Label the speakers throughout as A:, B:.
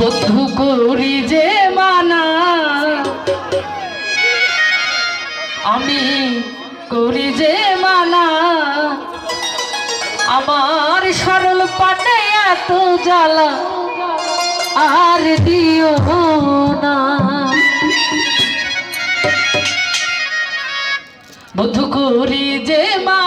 A: বন্ধু করি যে মানা, আমি করি যে মানা। আমার সরল পাটে এত জ্বালা, আর দিও না। বন্ধু করি যে মা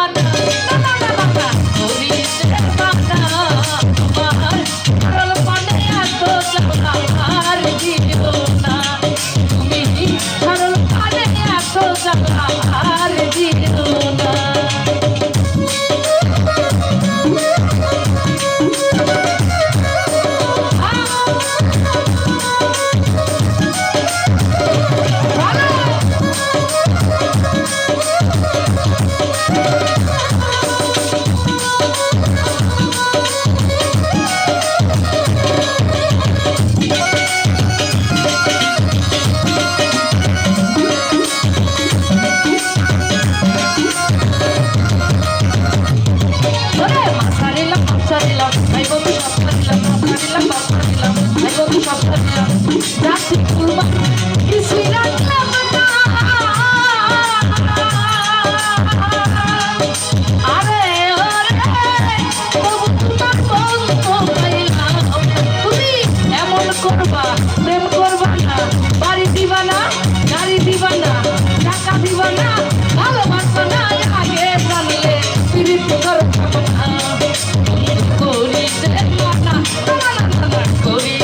A: Korea.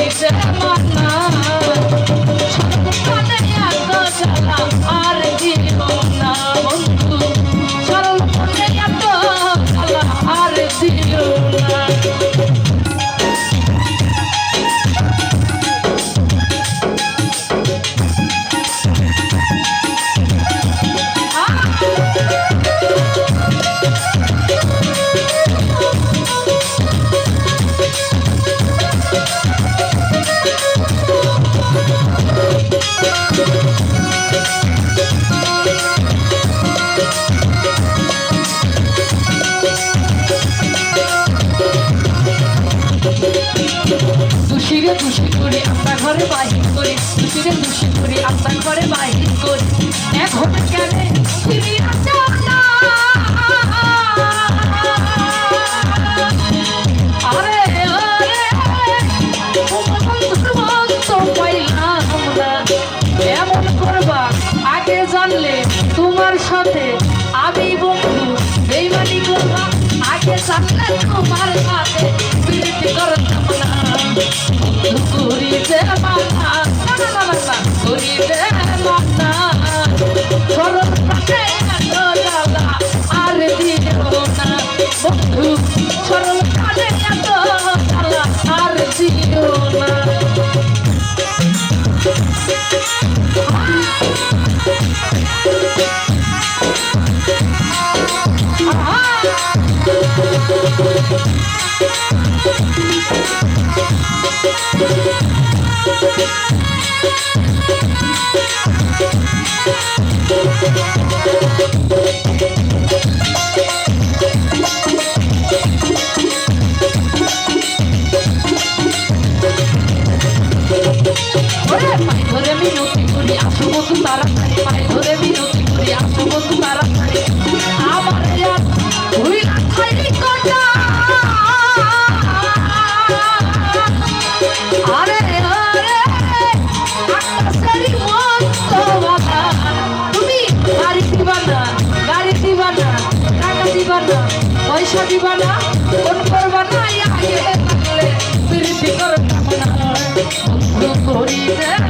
A: বাইরে করে এখন গেলে তুমি জানলে তোমার সাথে আমি বন্ধু বেইমানি করবা আগে জানলে তোমার সাথে বিরতি করতাম না করিতে পারবা করিতে বন্ধু সরল কাজে এত জ্বালা আর দিও না Thank you. আসু বন্ধু তারা পায়ে ধরে বিরতি করে আসু বন্ধু তারা আমার হুইল খাইলি কটা পয়সা দিবা না কোন করবা না আগে থাকলে প্রীতি করবা না বন্ধু করিবে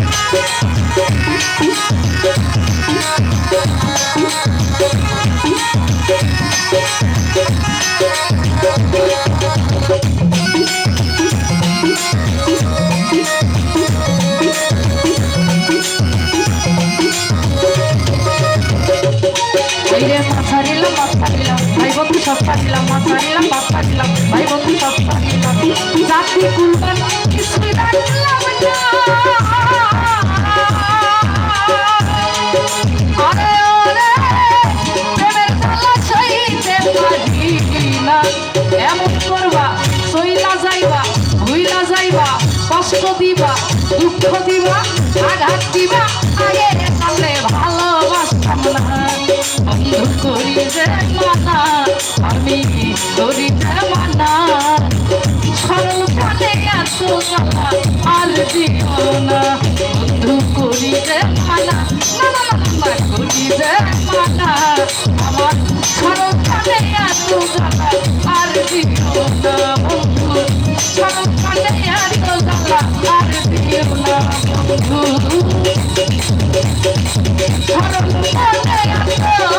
A: মাথা নিলাম মাথা ভাই বন্ধু সব ছাড়িলাম মাথা নিলাম মাথা নিলাম ভাই বন্ধু সব ছাড়িলাম জাতি কুলবান কষ্ট দিবা, দুঃখ দিবা, আঘাত দিবা আগে সামনে ভালোবাসতাম না। বন্ধু করি যে মানা, আমি করি যে মানা। সরল এত জ্বালা আর দিও না। বন্ধু করি যে মানা না করি যে মানা আমার সরল প্রাণে এত Hallelujah!